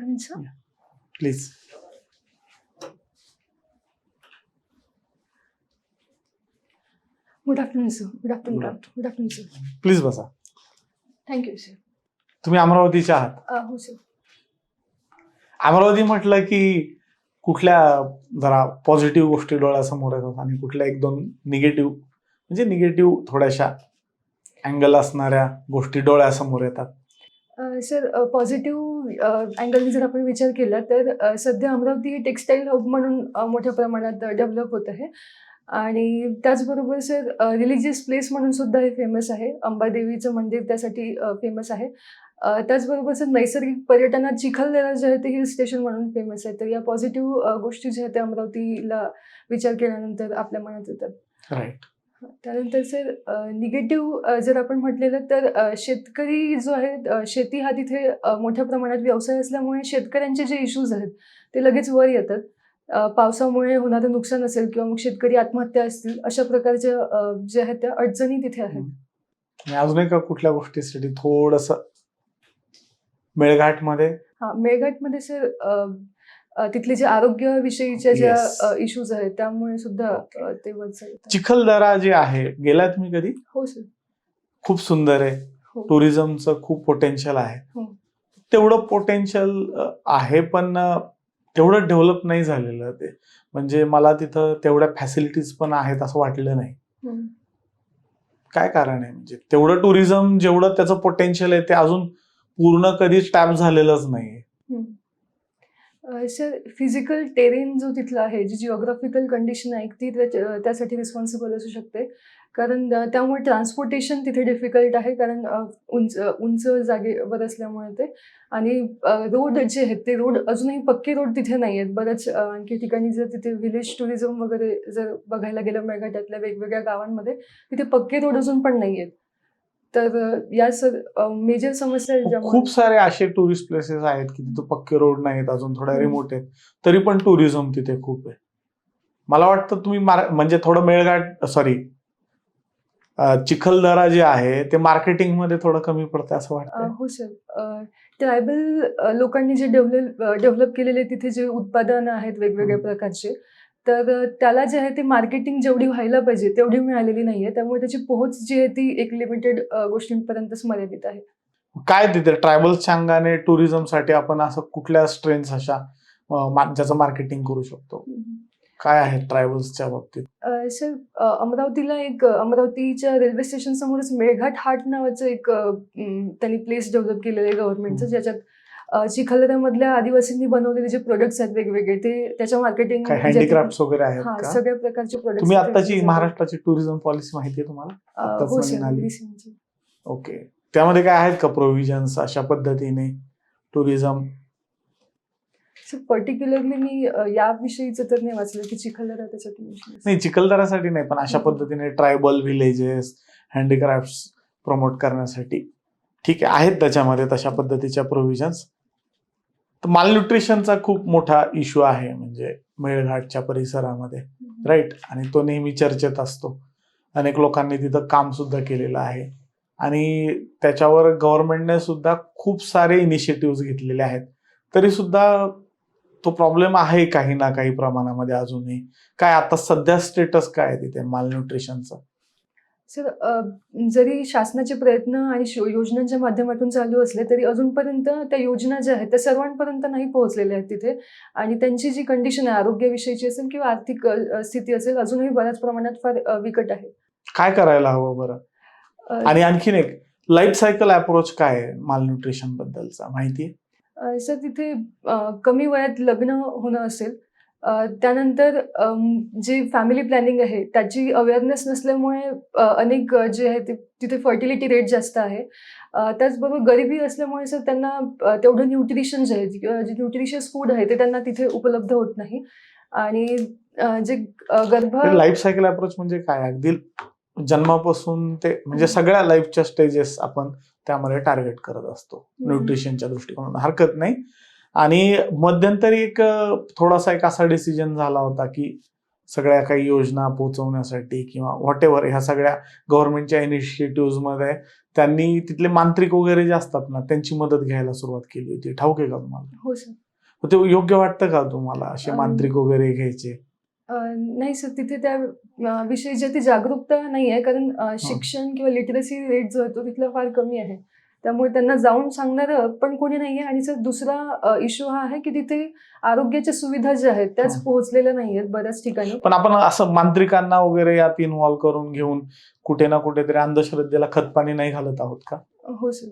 Come in, sir? Please Good afternoon, sir. Good afternoon, Good ma'am. Good afternoon, sir. Please बसा Thank you, sir. तुम्ही अमरावतीच्या आहात हो. अमरावती म्हटलं की कुठल्या जरा पॉझिटिव्ह गोष्टी डोळ्यासमोर येतात आणि कुठल्या एक दोन निगेटिव्ह म्हणजे निगेटिव्ह थोड्याशा अँगल असणाऱ्या गोष्टी डोळ्यासमोर येतात सर पॉझिटिव्ह अँगलने जर आपण विचार केला तर सध्या अमरावती हे टेक्स्टाईल हब म्हणून मोठ्या प्रमाणात डेव्हलप होत आहे. आणि त्याचबरोबर सर रिलिजियस प्लेस म्हणून सुद्धा हे फेमस आहे. अंबादेवीचं मंदिर त्यासाठी फेमस आहे. त्याचबरोबर सर नैसर्गिक पर्यटनात चिखलदरा जे आहे ते हिल स्टेशन म्हणून फेमस आहे. तर या पॉझिटिव्ह गोष्टी ज्या आहेत त्या अमरावतीला विचार केल्यानंतर आपल्या मनात येतात. राईट त्यानंतर सर निगेटिव्ह जर आपण म्हटलेलं तर शेतकरी जो आहे शेती हा तिथे मोठ्या प्रमाणात व्यवसाय असल्यामुळे शेतकऱ्यांचे जे इश्यूज आहेत ते लगेच वर येतात. पावसामुळे होणारं नुकसान असेल किंवा मग शेतकरी आत्महत्या असतील अशा प्रकारच्या ज्या आहेत त्या अडचणी तिथे आहेत. अजून एका कुठल्या गोष्टीसाठी थोडस मेळघाटमध्ये? हा मेळघाटमध्ये सर तिथले जे आरोग्यविषयीच्या ज्या Yes. इश्यूज आहेत त्यामुळे सुद्धा ते चिखलदरा जे आहे गेला तुम्ही कधी? हो सर खूप सुंदर आहे. हो. टुरिझमचं खूप पोटेन्शियल आहे. हो. तेवढं पोटेन्शियल आहे पण तेवढं डेव्हलप नाही झालेलं ते. म्हणजे मला तिथं तेवढ्या फॅसिलिटीज पण आहेत असं वाटलं नाही. हम्म. काय कारण आहे? म्हणजे तेवढं टुरिझम जेवढं त्याचं पोटेन्शियल आहे ते अजून पूर्ण कधीच टॅप झालेलंच नाही सर फिजिकल टेरेन जो तिथला आहे जी जिओग्राफिकल कंडिशन आहे ती त्यासाठी रिस्पॉन्सिबल असू शकते. कारण त्यामुळे ट्रान्सपोर्टेशन तिथे डिफिकल्ट आहे. कारण उंच उंच जागेवर असल्यामुळे ते. आणि रोड जे आहेत ते रोड अजूनही पक्के रोड तिथे नाही आहेत. बऱ्याच आणखी ठिकाणी जर तिथे विलेज टुरिझम वगैरे जर बघायला गेलं मेळघाटातल्या वेगवेगळ्या गावांमध्ये तिथे पक्के रोड अजून पण नाही आहेत. तर या सर मेजर समस्या खूप सारे असे टुरिस्ट प्लेसेस आहेत की तिथं पक्के रोड नाहीत अजून थोड्या. रिमोट आहेत तरी पण टुरिझम तिथे खूप आहे मला वाटतं तुम्ही म्हणजे थोडं मेळघाट सॉरी चिखलदरा जे आहे ते मार्केटिंगमध्ये थोडं कमी पडतं असं वाटतं हो सर ट्रायबल लोकांनी जे डेव्हलप डेव्हलप केलेले तिथे जे उत्पादनं आहेत वेगवेगळ्या. प्रकारचे तर त्याला जे आहे ते मार्केटिंग जेवढी व्हायला पाहिजे तेवढी मिळालेली नाहीये. त्यामुळे त्याची पोहोच जी आहे ती एक लिमिटेड गोष्टींपर्यंतच मर्यादित आहे. काय तिथे ट्रायबल्सच्या अंगाने टुरिझमसाठी आपण असं कुठल्या स्ट्रेन्स अशा ज्याचं मार्केटिंग करू शकतो? काय आहे ट्रायबल्सच्या बाबतीत? सर अमरावतीला एक अमरावतीच्या रेल्वे स्टेशन समोरच मेळघाट हाट नावाचं एक त्यांनी प्लेस डेव्हलप केलेलं आहे गव्हर्नमेंटचं. ज्याच्यात चिखलदऱ्यामधल्या आदिवासींनी बनवलेले जे प्रोडक्ट्स आहेत वेगवेगळे ते त्याच्या मार्केटिंग हँडीक्राफ्ट वगैरे आहेत सगळ्या प्रकारचे प्रोडक्ट तुम्ही आताची महाराष्ट्राची टुरिझम पॉलिसी माहिती आहे तुम्हाला? आत्ताच हो. ओके त्यामध्ये काय आहेत का प्रोव्हिजन्स अशा पद्धतीने टुरिझम पर्टिक्युलरली मी याविषयीचं तर नाही वाचलं की चिखलदरा त्याच्यात. नाही चिखलदरासाठी नाही पण अशा. पद्धतीने ट्रायबल व्हिलेजेस हँडीक्राफ्ट प्रमोट करण्यासाठी. ठीक आहे आहेत त्याच्यामध्ये तशा पद्धतीच्या प्रोव्हिजन्स तर मालन्यूट्रिशनचा खूप मोठा इश्यू आहे म्हणजे मेळघाटच्या परिसरामध्ये राईट आणि तो नेहमी चर्चेत असतो. अनेक लोकांनी तिथं काम सुद्धा केलेलं आहे. आणि त्याच्यावर गव्हर्नमेंटने सुद्धा खूप सारे इनिशिएटिव्ह घेतलेले आहेत. तरी सुद्धा तो प्रॉब्लेम आहे काही ना काही प्रमाणामध्ये अजूनही. काय आता सध्या स्टेटस काय तिथे मालन्यूट्रिशनचं सर जरी शासनाचे प्रयत्न आणि योजनांच्या माध्यमातून चालू असले तरी अजूनपर्यंत त्या योजना ज्या आहेत त्या सर्वांपर्यंत नाही पोहोचलेल्या आहेत तिथे. आणि त्यांची जी कंडिशन आहे आरोग्याविषयीची असेल किंवा आर्थिक स्थिती असेल अजूनही बऱ्याच प्रमाणात फार अ, बिकट आहे. काय करायला हवं बरं? आणि आणखीन एक लाईफ सायकल अप्रोच काय मालन्यूट्रिशन बद्दलचा? माहिती सर तिथे कमी वयात लग्न होणं असेल त्यानंतर जे फॅमिली प्लॅनिंग आहे त्याची अवेअरनेस नसल्यामुळे अनेक जे आहे ते तिथे फर्टिलिटी रेट जास्त आहे. त्याचबरोबर गरिबी असल्यामुळे सर त्यांना तेवढं न्यूट्रिशन जे आहे किंवा जे न्यूट्रिशियस फूड आहे ते त्यांना तिथे उपलब्ध होत नाही. आणि जे गर्भ लाईफ सायकल अप्रोच म्हणजे काय? अगदी जन्मापासून ते म्हणजे. सगळ्या लाईफच्या स्टेजेस आपण त्यामध्ये टार्गेट करत असतो. न्यूट्रिशनच्या दृष्टिकोनातून. हरकत नाही. आणि मध्यंतरी एक थोडासा एक असा डिसिजन झाला होता की सगळ्या काही योजना पोहोचवण्यासाठी किंवा व्हॉट एव्हर ह्या सगळ्या गव्हर्नमेंटच्या इनिशिएटिव्हमध्ये त्यांनी तिथले मांत्रिक वगैरे जे असतात ना त्यांची मदत घ्यायला सुरुवात केली होती. ठाऊक आहे का तुम्हाला? हो सर ते योग्य वाटतं का तुम्हाला असे मांत्रिक वगैरे घ्यायचे? नाही सर तिथे त्या विषयी जे ती जागरूकता नाही आहे कारण शिक्षण किंवा लिटरसी रेट जो आहे तो तिथला फार कमी आहे. त्यामुळे त्यांना जाऊन सांगणार पण कोणी नाही आहे आणि सर दुसरा इश्यू हा आहे की तिथे आरोग्याच्या सुविधा ज्या आहेत त्याच. पोहोचलेल्या नाही आहेत बऱ्याच ठिकाणी. पण आपण असं मांत्रिकांना वगैरे यात इन्व्हॉल्व्ह करून घेऊन कुठे ना कुठेतरी अंधश्रद्धेला खतपाणी नाही घालत आहोत का? हो सर.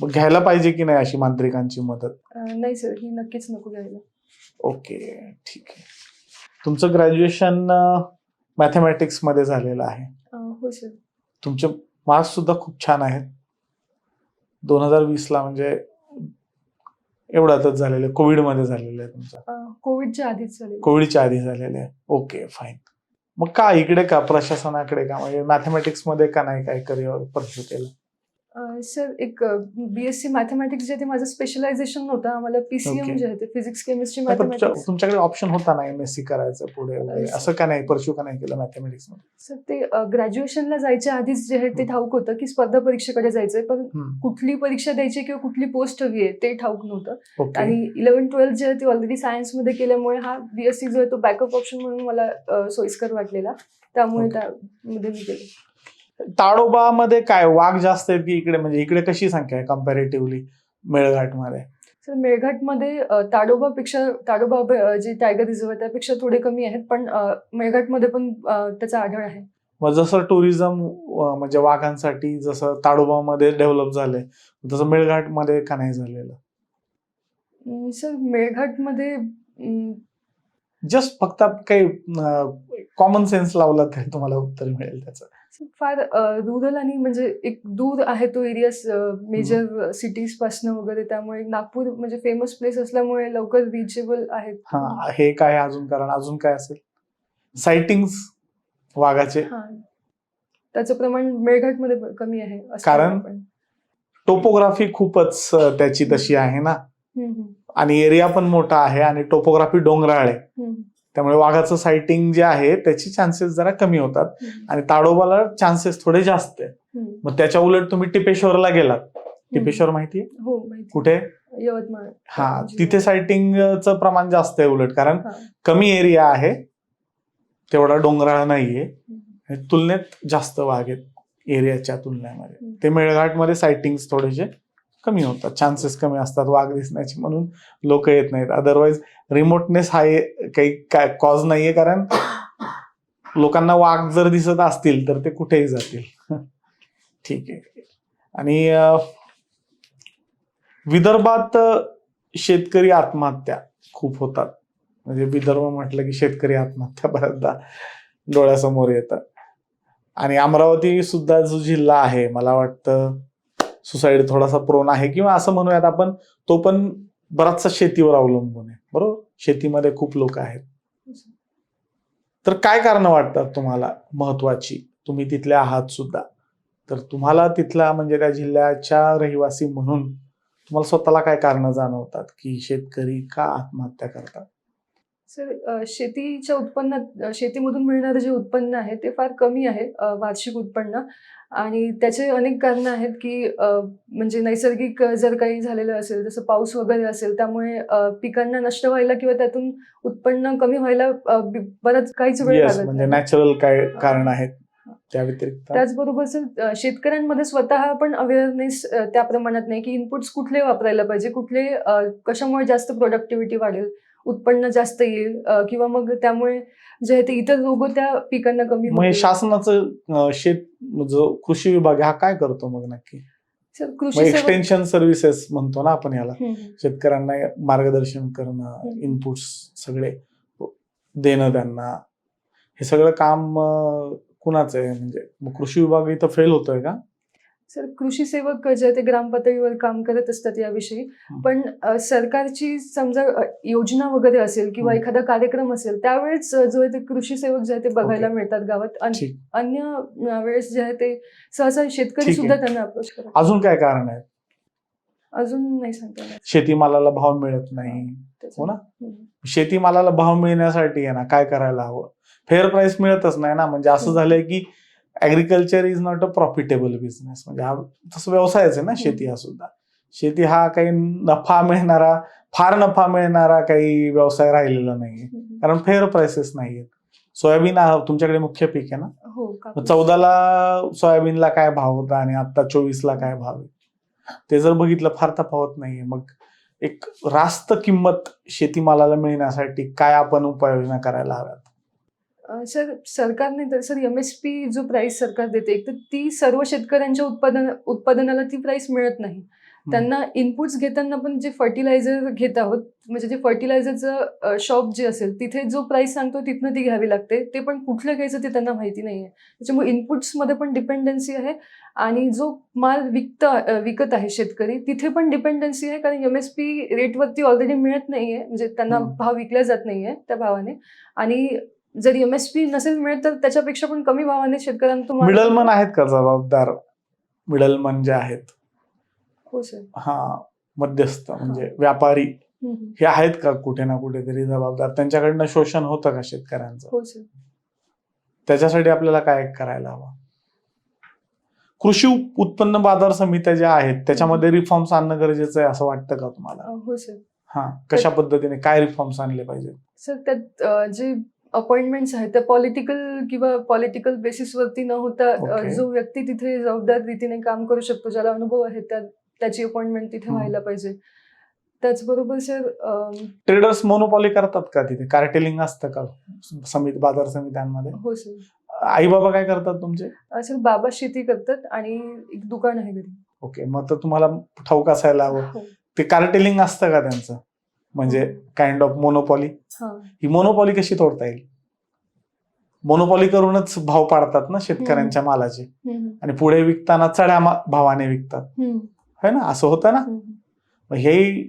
मग घ्यायला पाहिजे की नाही अशी मांत्रिकांची मदत? नाही सर. ही नक्कीच नको घ्यायला. ओके ठीक आहे. तुमचं ग्रॅज्युएशन मॅथमॅटिक्समध्ये झालेलं आहे. हो सर. तुमचे मार्क्स सुद्धा खूप छान आहेत. दोन हजार वीस ला म्हणजे एवढ्यातच झालेले कोविडमध्ये झालेले आहे तुमचं. कोविडच्या आधीच झाले कोविडच्या आधी झालेले. आहे ओके फाईन मग का इकडे का प्रशासनाकडे का? म्हणजे मॅथमॅटिक्समध्ये का नाही काय करिअर परस्यू केलं सर एक बी एस सी मॅथमॅटिक्स जे ते माझं स्पेशलायझेशन नव्हतं. आम्हाला पीसीएम. जे आहे फिजिक्स केमिस्ट्री मॅथमॅटिक्स तुमच्याकडे ऑप्शन होता ना एम एस सी करायचं पुढे. असं का नाही? परस्यू का नाही केलं मॅथमॅटिक्समध्ये? सर ते ग्रॅज्युएशनला जायच्या आधीच जे आहे ते. ठाऊक होतं की स्पर्धा परीक्षेकडे जायचंय पण कुठली परीक्षा द्यायची किंवा कुठली पोस्ट हवी आहे ते ठाऊक नव्हतं. आणि इलेव्हन ट्वेल्थ जे आहे ते ऑलरेडी सायन्समध्ये केल्यामुळे हा बीएससी जो आहे तो बॅकअप ऑप्शन म्हणून मला सोयीस्कर वाटलेला. त्यामुळे. त्यामध्ये मी केलं ताडोबामध्ये काय वाघ जास्त आहेत की इकडे? म्हणजे इकडे कशी संख्या आहे कम्पॅरेटिव्हली मेळघाटमध्ये सर मेळघाटमध्ये ताडोबापेक्षा ताडोबा जे टायगर रिझर्व आहे त्यापेक्षा थोडे कमी आहेत पण मेळघाटमध्ये पण त्याचा आढळ आहे. मग जसं टुरिझम म्हणजे वाघांसाठी जसं ताडोबामध्ये डेव्हलप झालंय तसं मेळघाटमध्ये का नाही झालेलं? सर मेळघाटमध्ये जस्ट फक्त काही कॉमन सेन्स लावला तरी तुम्हाला उत्तर मिळेल त्याचं. फार रुरल आणि म्हणजे एक दूर आहे तो एरिया मेजर सिटीज पासन वगैरे त्यामुळे नागपूर म्हणजे फेमस प्लेस असल्यामुळे लवकर रिचेबल आहेत. हा हे काय अजून? कारण अजून काय असेल? सायटिंग वाघाचे. हा. त्याचं प्रमाण मेळघाटमध्ये ब- कमी आहे कारण? टोपोग्राफी खूपच त्याची तशी आहे ना? आणि एरिया पण मोठा आहे आणि टोपोग्राफी डोंगराळ आहे. त्यामुळे वाघाचं सायटिंग जे आहे त्याची चान्सेस जरा कमी होतात. आणि ताडोबाला चान्सेस थोडे जास्त आहे. मग त्याच्या उलट तुम्ही टिपेश्वरला गेलात. टिपेश्वर माहितीये? हो माहिती. कुठे? यवतमाळ. हा. तिथे सायटिंगचं प्रमाण जास्त आहे उलट कारण. कमी एरिया आहे. तेवढा डोंगराळ नाहीये. तुलनेत जास्त वाघ आहेत एरियाच्या तुलनेमध्ये. ते मेळघाटमध्ये सायटिंग थोडेसे कमी होतात. चान्सेस कमी असतात वाघ दिसण्याचे म्हणून लोक येत नाहीत. अदरवाईज रिमोटनेस हा काही काय कॉज नाहीये कारण लोकांना वाघ जर दिसत असतील तर ते कुठेही जातील. ठीक आहे. आणि विदर्भात शेतकरी आत्महत्या खूप होतात. म्हणजे विदर्भ म्हटलं की शेतकरी आत्महत्या बऱ्याचदा डोळ्यासमोर येतात आणि अमरावती सुद्धा जो जिल्हा आहे मला वाटतं सुसाईड थोडासा प्रोन आहे किंवा असं म्हणूयात आपण तो पण बराचसा शेतीवर अवलंबून आहे. बरोबर? शेतीमध्ये खूप लोक आहेत. तर काय कारण वाटतात तुम्हाला महत्वाची? तुम्ही तिथले आहात सुद्धा. तर तुम्हाला तिथला म्हणजे त्या जिल्ह्याच्या रहिवासी म्हणून तुम्हाला स्वतःला काय कारण जाणवतात? की शेतकरी का आत्महत्या करतात? सर शेतीच्या उत्पन्नात शेतीमधून मिळणारं जे उत्पन्न आहे ते फार कमी आहे वार्षिक उत्पन्न. आणि त्याचे अनेक कारणं आहेत की म्हणजे नैसर्गिक जर काही झालेलं असेल जसं पाऊस वगैरे असेल त्यामुळे पिकांना नष्ट व्हायला किंवा त्यातून उत्पन्न कमी व्हायला बराच काहीच वेळ लागत म्हणजे. नॅचरल काय कारण आहेत त्या व्यतिरिक्त त्याचबरोबर सर शेतकऱ्यांमध्ये स्वतः पण अवेअरनेस त्या प्रमाणात नाही की इनपुट्स कुठले वापरायला पाहिजे कुठले कशामुळे जास्त प्रोडक्टिव्हिटी वाढेल उत्पन्न जास्त येईल किंवा मग त्यामुळे जे आहे ते इतर रोग त्या पिकांना कमी मग हे होतील. शासनाचं शेत जो कृषी विभाग आहे, हा काय करतो मग नक्की? एक्सटेन्शन सर्व्हिसेस म्हणतो ना आपण याला. शेतकऱ्यांना मार्गदर्शन करणं. इनपुट्स सगळे देणं त्यांना. हे सगळं काम कुणाचं आहे? म्हणजे कृषी विभाग इथं फेल होतोय का? सर कृषी सेवक जे आहे ते ग्राम पातळीवर काम करत असतात याविषयी. पण सरकारची समजा योजना वगैरे असेल किंवा. एखादा कार्यक्रम असेल त्यावेळेस जो आहे ते कृषी सेवक जे आहे ते बघायला. मिळतात गावात अन्य वेळेस जे आहे ते सहसा शेतकरी सुद्धा. त्यांना अप्रोच करतात अजून काय कारण आहे अजून नाही सांगता शेतीमालाला भाव मिळत नाही. हो ना? शेतीमालाला भाव मिळण्यासाठी आहे ना काय करायला हवं फेअर प्राइस मिळतच नाही ना म्हणजे असं. झालंय की agriculture is not a profitable business म्हणजे हा तसं व्यवसायच आहे ना शेती हा सुद्धा. शेती हा काही नफा मिळणारा फार नफा मिळणारा काही व्यवसाय राहिलेला नाहीये. कारण फेअर प्राइसेस नाहीयेत. सोयाबीन हा तुमच्याकडे मुख्य पीक आहे ना? हो. चौदाला सोयाबीनला काय भाव होता आणि आता चोवीसला काय भाव आहे? ते जर बघितलं फार तफावत नाहीये. मग एक रास्त किंमत शेतीमालाला मिळण्यासाठी काय आपण उपाययोजना करायला हव्यात? सर सरकारने तर सर एम एस पी जो प्राइस सरकार देते एक तर ती सर्व शेतकऱ्यांच्या उत्पादन उत्पादनाला ती प्राइस मिळत नाही. त्यांना इनपुट्स घेताना पण जे फर्टिलायझर घेत आहोत म्हणजे जे फर्टिलायझरचं शॉप जे असेल तिथे जो प्राइस सांगतो तिथनं ती घ्यावी लागते. ते पण कुठलं घ्यायचं ते त्यांना माहिती नाही आहे त्याच्यामुळे इनपुट्समध्ये पण डिपेंडन्सी आहे आणि जो माल विकत विकत आहे शेतकरी तिथे पण डिपेंडन्सी आहे कारण एम एस पी रेटवरती ऑलरेडी मिळत नाही आहे म्हणजे त्यांना. भाव विकला जात नाही आहे त्या भावाने. आणि जर एम एस पी नसेल मिळत तर त्याच्यापेक्षा पण कमी भावाने शेतकऱ्यांना मिडलमन आहेत का जबाबदार? मिडलमन जे आहेत. हो सर हा मध्यस्थ म्हणजे व्यापारी. हे आहेत का कुठे ना कुठेतरी जबाबदार? त्यांच्याकडनं शोषण होतं का शेतकऱ्यांचं? हो सर त्याच्यासाठी आपल्याला काय करायला हवं? कृषी उत्पन्न बाजार समित्या ज्या आहेत त्याच्यामध्ये रिफॉर्म्स आणणं गरजेचं आहे असं वाटतं का तुम्हाला? हो सर हा कशा पद्धतीने? काय रिफॉर्म्स आणले पाहिजे सर त्यात जे अपॉइंटमेंट्स आहेत. त्या पॉलिटिकल किंवा पॉलिटिकल बेसिसवरती न होता. जो व्यक्ती तिथे जबाबदार रीतीने काम करू शकतो ज्याला अनुभव आहे त्या त्याची अपॉइंटमेंट तिथे. व्हायला पाहिजे. त्याचबरोबर सर ट्रेडर्स मोनोपॉली करतात का तिथे? कार्टेलिंग असतं का? समिती बाजार समित्यांमध्ये? हो सर. आई बाबा काय करतात तुमचे? सर बाबा शेती करतात आणि एक दुकान आहे घरी. ओके मग तर तुम्हाला ठाऊक असायला हवं. हो. ते कार्टेलिंग असतं का त्यांचं? म्हणजे काइंड ऑफ मोनोपॉली हा. मोनोपॉली कशी तोडता येईल? मोनोपॉली करूनच भाव पाडतात ना शेतकऱ्यांच्या मालाचे. आणि पुढे विकताना चढ्या भावाने विकतात. है ना? असं होतं ना? हे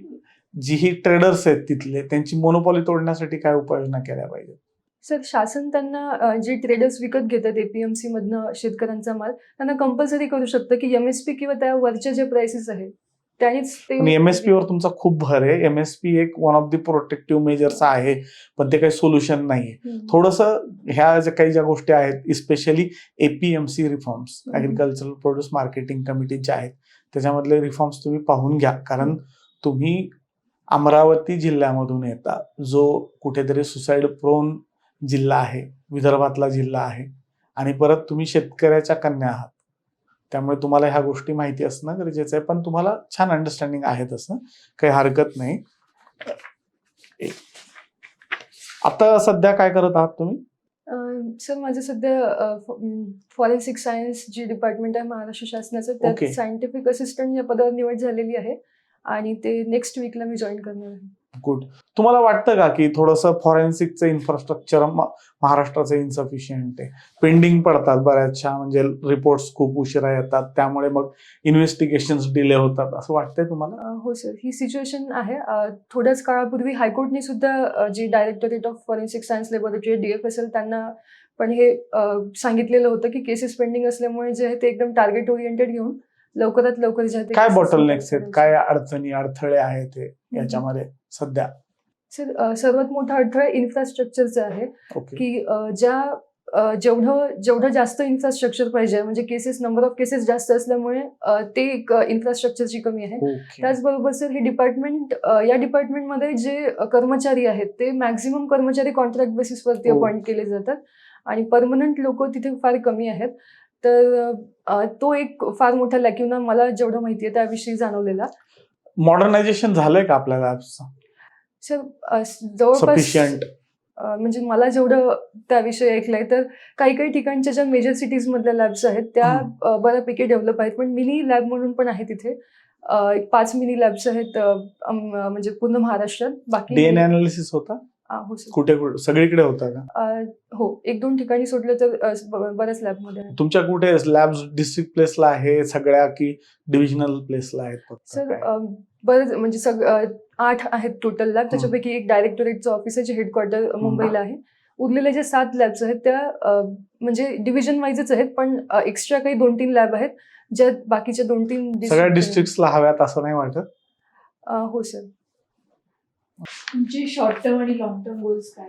जी ही ट्रेडर्स आहेत तिथले त्यांची मोनोपॉली तोडण्यासाठी काय उपाययोजना केल्या पाहिजे सर शासन त्यांना जे ट्रेडर्स विकत घेतात एपीएमसी मधनं शेतकऱ्यांचा माल त्यांना कंपल्सरी करू शकतं की एमएसपी किंवा त्या वरच्या जे प्राइसेस आहेत आणि एमएसपी वर तुमचा खूप भर आहे एमएसपी एक one of the protective measures आहे पण ते काही सोल्युशन नाहीये. थोडस ह्या ज्या काही ज्या गोष्टी आहेत especially APMC reforms hmm. Agricultural produce marketing committee ज्या आहेत त्याच्यामधले रिफॉर्म्स तुम्ही पाहून घ्या कारण तुम्ही अमरावती जिल्ह्यामधून येता जो कुठेतरी सुसाईड प्रोन जिल्हा आहे विदर्भातला जिल्हा आहे आणि परत तुम्ही शेतकऱ्याच्या कन्या आहात त्यामुळे तुम्हाला ह्या गोष्टी माहिती असणं गरजेचं आहे. पण तुम्हाला छान अंडरस्टँडिंग आहे तसं काही हरकत नाही. आता सध्या काय करत आहात तुम्ही? सर माझं सध्या फॉरेन्सिक सायन्स जी डिपार्टमेंट आहे महाराष्ट्र शासनाचं त्यात. सायंटिफिक असिस्टंट या पदावर निवड झालेली आहे. आणि ते नेक्स्ट वीकला मी जॉईन करणार आहे. गुड तुम्हाला वाटतं का की थोडंसं फॉरेन्सिकचं इन्फ्रास्ट्रक्चर महाराष्ट्राचं इन्सफिशियंट आहे? पेंडिंग पडतात बऱ्याचशा म्हणजे रिपोर्ट्स खूप उशिरा येतात त्यामुळे मग इन्व्हेस्टिगेशन डिले होतात. असं वाटतंय तुम्हाला? हो सर ही सिच्युएशन आहे. थोड्याच काळापूर्वी हायकोर्टने सुद्धा जे directorate of forensic science laboratory D F S L त्यांना पण हे सांगितलेलं होतं की केसेस पेंडिंग असल्यामुळे जे आहे ते एकदम टार्गेट ओरिएंटेड घेऊन लवकरात लवकर जे काय cases बॉटलनेक्स आहेत. काय अडचणी अडथळे आहेत याच्यामध्ये सध्या? सर सर्वात मोठा अडथळा इन्फ्रास्ट्रक्चरचा आहे. की ज्या जेवढं जेवढं जास्त इन्फ्रास्ट्रक्चर पाहिजे म्हणजे केसेस नंबर ऑफ केसेस जास्त असल्यामुळे ते एक इन्फ्रास्ट्रक्चरची कमी आहे. त्याचबरोबर सर हे डिपार्टमेंट या डिपार्टमेंटमध्ये जे कर्मचारी आहेत ते मॅक्झिमम कर्मचारी कॉन्ट्रॅक्ट बेसिसवरती. अपॉइंट केले जातात. आणि परमनंट लोक तिथे फार कमी आहेत. तर तो एक फार मोठा लॅक्युना मला जेवढं माहिती आहे त्याविषयी जाणवलेला. मॉडर्नायझेशन झालंय का आपल्या लॅब्सचं सर जवळपास म्हणजे मला जेवढं त्याविषयी ऐकलंय तर काही काही ठिकाणच्या ज्या मेजर सिटीज मधल्या लॅब्स आहेत त्या बऱ्यापैकी डेव्हलप आहेत. पण मिनी लॅब म्हणून पण आहे तिथे. पाच मिनी लॅब्स आहेत म्हणजे पूर्ण महाराष्ट्रात. बाकी डीएनए अनालिसिस होता? हो कुठे कुठे? सगळीकडे होता का? हो एक दोन ठिकाणी सोडलं तर बऱ्याच लॅबमध्ये आहे तुमच्या कुठे लॅब्स डिस्ट्रिक्ट प्लेसला आहे सगळ्या की डिव्हिजनल प्लेसला आहेत? सर बरेच म्हणजे सग आठ आहेत टोटल लॅब त्याच्यापैकी एक डायरेक्टोरेटचं ऑफिस आहे जे हेडक्वार्टर मुंबईला आहे. उरलेल्या ज्या सात लॅब्स आहेत त्या म्हणजे डिव्हिजन वाईजच आहेत पण एक्स्ट्रा काही दोन तीन लॅब आहेत ज्या बाकीच्या दोन तीन सगळ्या डिस्ट्रिक्टला हव्यात असं नाही वाटत? हो सर तुमचे शॉर्ट टर्म आणि लॉंग टर्म गोल्स काय?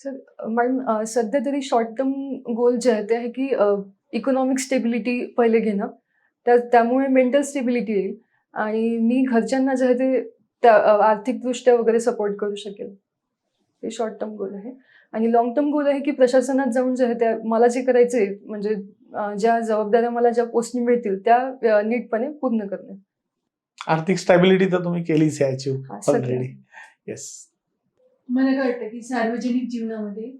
सर मॅडम सध्या तरी शॉर्ट टर्म गोल जे आहे ते आहे की इकॉनॉमिक स्टेबिलिटी पहिले घेणं. त्या त्यामुळे मेंटल स्टेबिलिटी येईल. आणि मी घरच्यांना जे आहे ते त्या आर्थिकदृष्ट्या वगैरे सपोर्ट करू शकेल ते शॉर्ट टर्म गोल आहे. आणि लॉंग टर्म गोल आहे की प्रशासनात जाऊन जे आहे त्या मला जे करायचं म्हणजे ज्या जबाबदाऱ्या मला ज्या पोस्टनी मिळतील त्या नीटपणे पूर्ण करणे. आर्थिक स्टॅबिलिटी तर तुम्ही केलीच आहे अचीव हा. ऑलरेडी येस मला काय वाटतं की सार्वजनिक जीवनामध्ये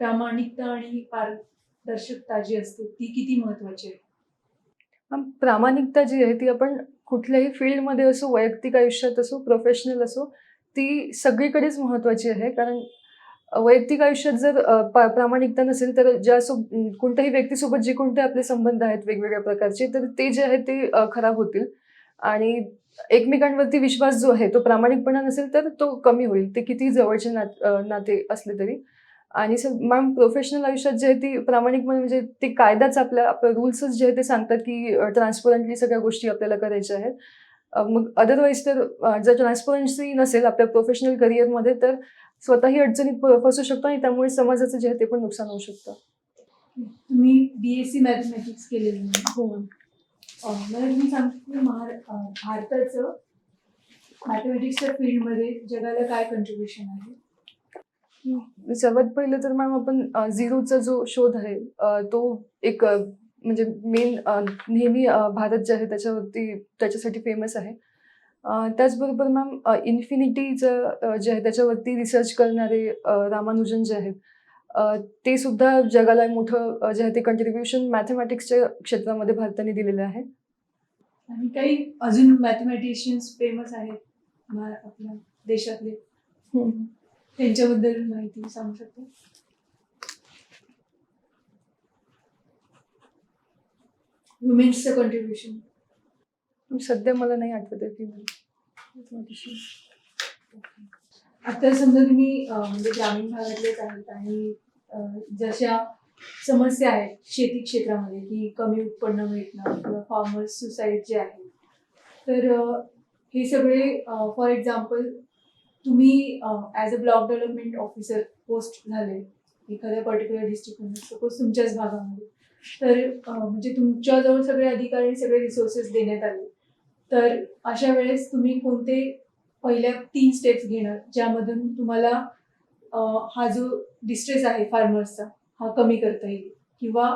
प्रामाणिकता आणि पारदर्शकता जी असते ती किती महत्वाची आहे? प्रामाणिकता जी आहे ती आपण कुठल्याही फील्डमध्ये असो वैयक्तिक आयुष्यात असो प्रोफेशनल असो ती सगळीकडेच महत्त्वाची आहे. कारण वैयक्तिक आयुष्यात जर प्रामाणिकता नसेल तर ज्या सो कोणत्याही व्यक्तीसोबत जे कोणते आपले संबंध आहेत वेगवेगळ्या प्रकारचे तर ते जे आहे ते खराब होतील. आणि एकमेकांवरती विश्वास जो आहे तो प्रामाणिकपणा नसेल तर तो कमी होईल. ते किती जवळचे नात नाते असले तरी. आणि सर मॅम प्रोफेशनल आयुष्यात जे आहे ती प्रामाणिकपणे म्हणजे ते कायदाच आपल्या आपल्या रूल्सच जे आहे ते सांगतात की ट्रान्सपरंटली सगळ्या गोष्टी आपल्याला करायच्या आहेत. मग अदरवाईज तर जर ट्रान्सपरन्सी नसेल आपल्या प्रोफेशनल करिअरमध्ये तर स्वतःही अडचणीत फसू शकतो आणि त्यामुळे समाजाचं जे आहे ते पण नुकसान होऊ शकतं. तुम्ही बी एस सी मॅथमॅटिक्स केलेलं हो. मला तुम्ही सांगता की महार भारताचं मॅथमॅटिक्सच्या फील्डमध्ये जगाला काय कंट्रीब्युशन आहे? सर्वात पहिलं तर मॅम आपण झिरोचा जो शोध आहे तो एक म्हणजे मेन नेहमी भारत जे आहे त्याच्यावरती त्याच्यासाठी फेमस आहे. त्याचबरोबर मॅम इन्फिनिटीचं जे आहे त्याच्यावरती रिसर्च करणारे रामानुजन जे आहेत ते सुद्धा जगाला मोठं जे आहे ते कंट्रीब्युशन मॅथमॅटिक्सच्या क्षेत्रामध्ये भारताने दिलेलं आहे. आणि काही अजून मॅथमॅटिशियन्स फेमस आहेत आपल्या देशातले? त्यांच्याबद्दल माहिती सांगू शकतो? वुमेन्सचं कंट्रीब्युशन सध्या मला नाही आठवत आहे फिमेल आता समजा तुम्ही अं, म्हणजे ग्रामीण भागातलेच आहेत आणि अं, जशा समस्या आहेत शेती क्षेत्रामध्ये की कमी उत्पन्न मिळणं किंवा फार्मर्स सुसाईड जे आहे. तर अं, हे सगळे फॉर एक्झाम्पल तुम्ही as a block development officer post झाले एखाद्या पर्टिक्युलर डिस्ट्रिक्टमध्ये सपोज तुमच्याच भागामध्ये. तर म्हणजे तुमच्याजवळ सगळे अधिकारी सगळे रिसोर्सेस देण्यात आले. तर अशा वेळेस तुम्ही कोणते पहिल्या तीन स्टेप्स घेणार ज्यामधून तुम्हाला हा जो डिस्ट्रेस आहे फार्मर्सचा हा कमी करता येईल? किंवा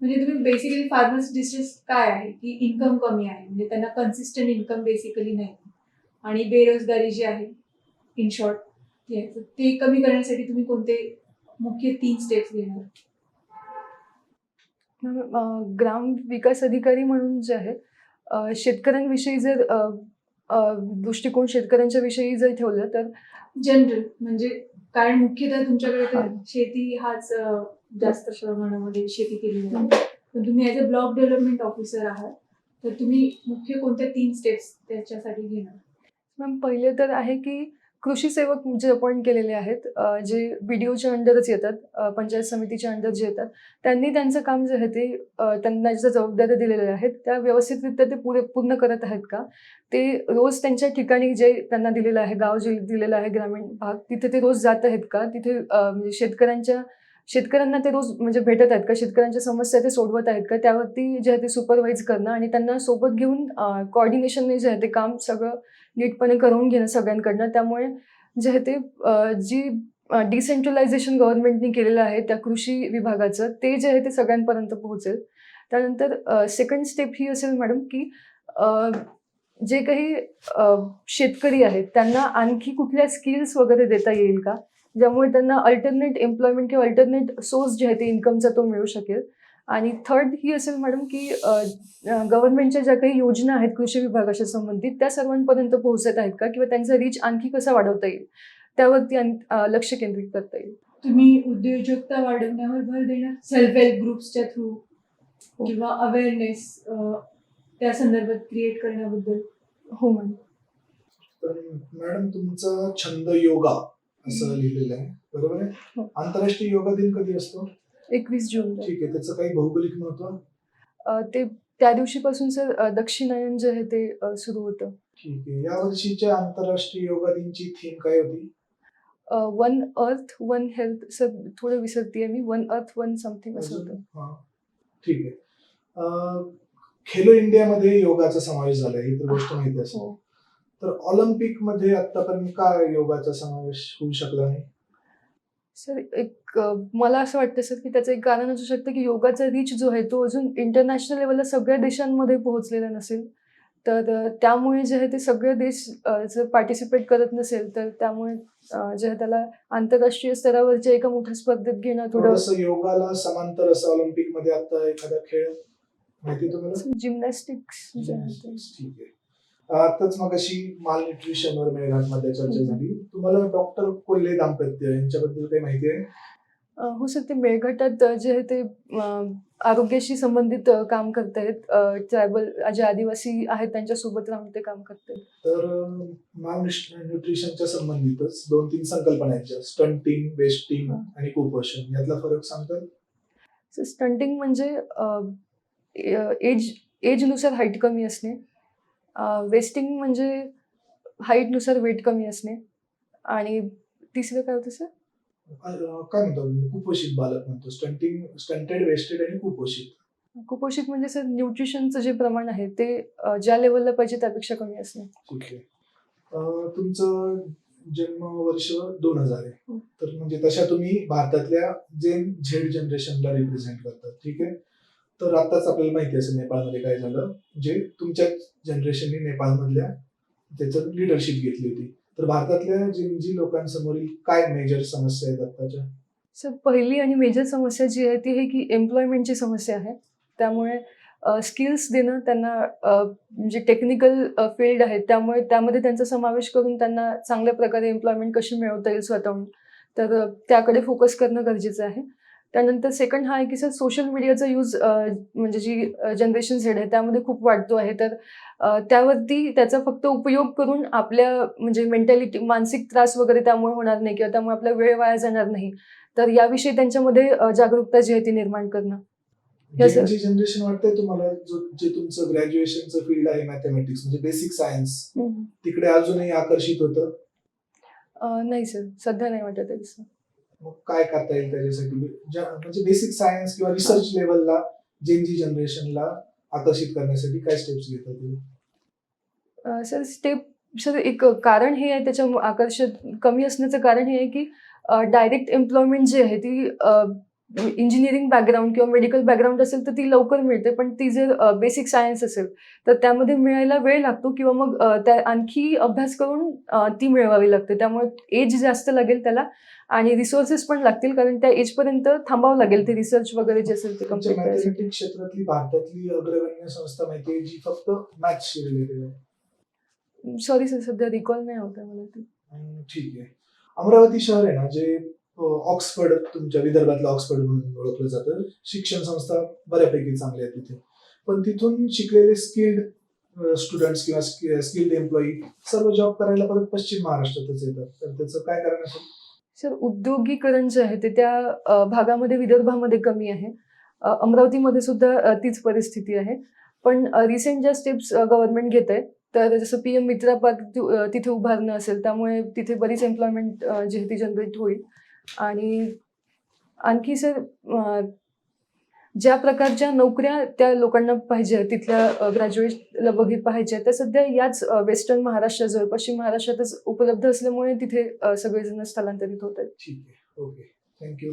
म्हणजे तुम्ही बेसिकली फार्मर्स डिस्ट्रेस काय आहे? की इन्कम कमी आहे म्हणजे त्यांना कन्सिस्टंट इन्कम बेसिकली नाही. आणि बेरोजगारी जी आहे इन शॉर्ट ते. तर कमी करण्यासाठी तुम्ही कोणते मुख्य तीन स्टेप्स घेणार ग्राम विकास अधिकारी म्हणून जे आहे शेतकऱ्यांविषयी जर दृष्टिकोन शेतकऱ्यांच्या विषयी जर ठेवलं तर जनरल म्हणजे कारण मुख्यतः तुमच्याकडे तर. शेती हाच जास्त प्रमाणामध्ये शेती केली जाते पण तुम्ही as a block development officer आहात तर तुम्ही मुख्य कोणत्या तीन स्टेप्स त्याच्यासाठी घेणार मॅम पहिले तर आहे की कृषी सेवक जे अपॉइंट केलेले आहेत जे बी डी ओच्या अंडरच येतात पंचायत समितीच्या अंडर जे येतात त्यांनी त्यांचं काम जे आहे ते त्यांना ज्या जबाबदाऱ्या दिलेल्या आहेत त्या व्यवस्थितरित्या ते पुरे पूर्ण करत आहेत का? ते रोज त्यांच्या ठिकाणी जे त्यांना दिलेलं आहे गाव जे दिलेलं आहे ग्रामीण भाग तिथे ते रोज जात आहेत का? तिथे म्हणजे शेतकऱ्यांच्या शेतकऱ्यांना ते रोज म्हणजे भेटत आहेत का? शेतकऱ्यांच्या समस्या ते सोडवत आहेत का? त्यावरती जे आहे ते सुपरवाईज करणं आणि त्यांना सोबत घेऊन कॉर्डिनेशनने जे आहे ते काम सगळं नीटपणे करून घेणं सगळ्यांकडनं. त्यामुळे जे आहे ते जी डिसेंट्रलायझेशन गव्हर्नमेंटने केलेलं आहे त्या कृषी विभागाचं ते जे आहे ते सगळ्यांपर्यंत पोहोचेल. त्यानंतर सेकंड स्टेप ही असेल मॅडम की जे काही शेतकरी आहेत त्यांना आणखी कुठल्या स्किल्स वगैरे देता येईल का? ज्यामुळे त्यांना अल्टरनेट एम्प्लॉयमेंट किंवा अल्टरनेट सोर्स जे आहे ते इन्कमचा तो मिळू शकेल. आणि थर्ड ही असेल मॅडम की गव्हर्नमेंटच्या ज्या काही योजना आहेत कृषी विभागाच्या संबंधित त्या सर्वांपर्यंत पोहोचत आहेत का? किंवा त्यांचा रीच आणखी कसा वाढवता येईल? त्यावरती लक्ष केंद्रित करता येईल. तुम्ही उद्योजकता वाढवण्यावर भर देणार? सेल्फ हेल्प ग्रुप्सच्या थ्रू किंवा अवेअरनेस त्या संदर्भात क्रिएट करण्याबद्दल? हो तर मॅडम तुमचा छंद योगा. असं लिहिलेलं आहे. बरोबर आहे? हो. आंतरराष्ट्रीय योगा दिन कधी असतो? एकवीस जून ठीक आहे त्याचं काही भौगोलिक महत्त्व अ, ते त्या दिवशीपासून सर अ, दक्षिणायन जे आहे ते अ, सुरू होतं. ठीक आहे. या वर्षीच्या आंतरराष्ट्रीय योगा दिनची थीम काय होती? One earth one health sir थोडं विसरतीये मी. वन अर्थ वन समथिंग असं? होतं. हा. ठीक आहे. अं, खेलो इंडियामध्ये योगाचा समावेश झालाय. ही तर गोष्ट माहिती असेल. हो. तर ऑलिम्पिकमध्ये आतापर्यंत काय योगाचा समावेश होऊ शकला नाही? सर एक अ, मला असं वाटतं सर की त्याचं एक कारण असू शकतं की योगाचा रीच जो आहे तो अजून इंटरनॅशनल लेवलला सगळ्या देशांमध्ये पोहोचलेला नसेल. तर अ, त्यामुळे जे आहे ते सगळे देश अ, जर पार्टिसिपेट करत नसेल तर त्यामुळे अ, जे आहे त्याला आंतरराष्ट्रीय स्तरावरच्या एका मोठ्या स्पर्धेत घेणं थोडं थोडस योगाला समांतर असं ऑलिम्पिकमध्ये आता एखादा खेळ माहिती तुम्हाला? जिमनॅस्टिक्स जे आहे ते. ठीक आहे. आताच मग अशी माल न्यूट्रिशनवर मेळघाटमध्ये चर्चा झाली. तुम्हाला डॉक्टर कोल्हे दाम्पत्य यांच्याबद्दल काही माहिती आहे? हो सर ते मेळघाटात जे आहे ते आरोग्याशी संबंधित काम करतायत. ट्रायबल जे आदिवासी आहेत त्यांच्यासोबत राहून ते काम करतायत. तर माल न्यूट्रिशनच्या संबंधितच दोन तीन संकल्पना आहेत स्टंटिंग वेस्टिंग. आणि कुपोषण. यातला फरक सांगतात स्टंटिंग म्हणजे एज एजनुसार हाईट कमी असणे. वेस्टिंग म्हणजे हाईटनुसार वेट कमी असणे. आणि तिसरं काय होतं सर काय म्हणतो? कुपोषित बालक म्हणतो. स्टंटिंग स्टंटेड वेस्टेड आणि कुपोषित. कुपोषित म्हणजे सर न्यूट्रिशनचं जे प्रमाण आहे ते ज्या लेवलला पाहिजे त्यापेक्षा कमी असणे. अं, तुमचं जन्म वर्ष दोन हजार आहे. हो. तर म्हणजे तशा तुम्ही भारतातल्या जेन झेड जनरेशनला रिप्रेझेंट करतात. ठीक आहे? तर आताच आपल्याला माहिती असेल नेपाळमध्ये काय झालं. जे तुमच्या जनरेशनने नेपाळमधल्या त्याचं लिडरशिप घेतली होती. तर भारतातल्या जे जी लोकांसमोरील काय मेजर समस्या आहेत आत्ताच्या? सर पहिली आणि मेजर समस्या जी आहे ती आहे की एम्प्लॉयमेंटची समस्या आहे. त्यामुळे स्किल्स देणं त्यांना म्हणजे टेक्निकल फील्ड आहे. त्यामुळे त्यामध्ये त्यांचा समावेश करून त्यांना चांगल्या प्रकारे एम्प्लॉयमेंट कशी मिळवता येईल स्वतःहून. तर त्याकडे फोकस करणं गरजेचं आहे. त्यानंतर सेकंड हा आहे की सर सोशल मीडियाचा यूज म्हणजे जी जनरेशन झेड आहे त्यामध्ये खूप वाढतो आहे. तर त्यावरती त्याचा फक्त उपयोग करून आपल्या म्हणजे मेंटॅलिटी मानसिक त्रास वगैरे त्यामुळे होणार नाही किंवा त्यामुळे आपला वेळ वाया जाणार नाही. तर याविषयी त्यांच्यामध्ये जागरूकता जी आहे ती निर्माण करणं. जनरेशन वाटतंय तुम्हाला जो जे तुमचं ग्रॅज्युएशनचं फील्ड आहे मॅथमॅटिक्स म्हणजे बेसिक सायन्स तिकडे अजूनही आकर्षित होतं? नाही सर सध्या नाही वाटत मग काय करता येईल त्याच्यासाठी? म्हणजे बेसिक सायन्स किंवा रिसर्च लेवलला जेनजी जनरेशनला आकर्षित करण्यासाठी काय स्टेप्स घेतात तुम्ही सर स्टेप सर एक कारण हे आहे त्याच्या आकर्षित कमी असण्याचं कारण हे आहे की डायरेक्ट एम्प्लॉयमेंट जी आहे ती इंजिनिअरिंग बॅकग्राऊंड किंवा मेडिकल बॅकग्राऊंड असेल तर ती लवकर मिळते पण ती जर बेसिक सायन्स असेल तर त्यामध्ये मिळायला वेळ लागतो किंवा मग त्या आणखी अभ्यास करून ती मिळवावी लागते. त्यामुळे एज जास्त लागेल त्याला आणि रिसोर्सेस पण लागतील कारण त्या एजपर्यंत थांबावं लागेल ते रिसर्च वगैरे जे असेल ते कंप्लीट करायसाठी. क्षेत्रातली भारतातली अग्रगण्य संस्था माहिती आहे जी फक्त रिलेटेड आहे. सॉरी सर सध्या रिकॉल नाही होत मला ते. ठीक आहे. अमरावती शहर आहे ना जे ऑक्सफर्ड तुमच्या विदर्भातलं ऑक्सफर्ड म्हणून ओळखलं जातं. शिक्षण संस्था बऱ्यापैकी चांगल्या आहेत तिथे. पण तिथून शिकलेले स्किल्ड स्टुडंट्स किंवा स्किल्ड एम्प्लॉई सर्व जॉब करायला परत पश्चिम महाराष्ट्रातच येतात. तर त्याचं काय कारण असेल सर उद्योगीकरण जे आहे ते त्या भागामध्ये विदर्भामध्ये कमी आहे. अमरावतीमध्ये सुद्धा तीच परिस्थिती आहे. पण रिसेंट ज्या स्टेप्स गव्हर्नमेंट घेत आहे तर जसं पी एम मित्रा पार्क तिथे उभारणं असेल त्यामुळे तिथे बरीच एम्प्लॉयमेंट जी आहे ती जनरेट होईल. आणि आणखी सर ज्या प्रकारच्या नोकऱ्या त्या लोकांना पाहिजे तिथल्या ग्रॅज्युएटला बघित पाहिजे त्या सध्या याच वेस्टर्न महाराष्ट्राजवळ पश्चिम महाराष्ट्रातच उपलब्ध असल्यामुळे तिथे सगळेजण स्थलांतरित होत आहेत. ठीक आहे. Okay thank you